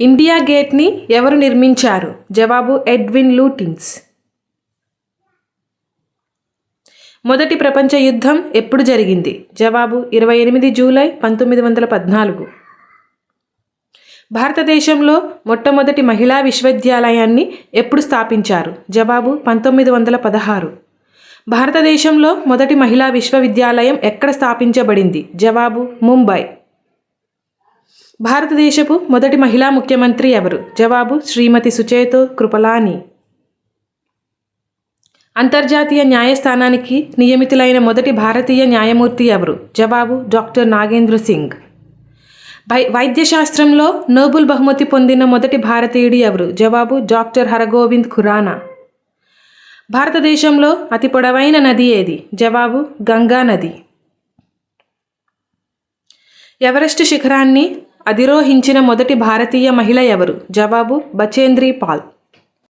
India గేట్ని ఎవరు నిర్మించారు? జవాబు ఎడ్విన్ లూటిన్స్ మొదటి ప్రపంచ యుద్ధం ఎప్పుడు జరిగింది? జవాబు ఇరవై ఎనిమిది జూలై పంతొమ్మిది వందల పద్నాలుగు. భారతదేశంలో మొట్టమొదటి మహిళా విశ్వవిద్యాలయాన్ని ఎప్పుడు స్థాపించారు? జవాబు పంతొమ్మిది వందల పదహారు. భారతదేశంలో మొదటి మహిళా విశ్వవిద్యాలయం ఎక్కడ స్థాపించబడింది? జవాబు ముంబై. భారతదేశపు మొదటి మహిళా ముఖ్యమంత్రి ఎవరు? జవాబు శ్రీమతి సుచేతో కృపలాని. అంతర్జాతీయ న్యాయస్థానానికి నియమితులైన మొదటి భారతీయ న్యాయమూర్తి ఎవరు? జవాబు డాక్టర్ నాగేంద్ర సింగ్. వై వైద్యశాస్త్రంలో నోబుల్ బహుమతి పొందిన మొదటి భారతీయుడు ఎవరు? జవాబు డాక్టర్ హరగోవింద్ ఖురానా. భారతదేశంలో అతి పొడవైన నది ఏది? జవాబు గంగా నది. ఎవరెస్ట్ శిఖరాన్ని అధిరోహించిన మొదటి భారతీయ మహిళ ఎవరు? జవాబు బచేంద్రీ పాల్.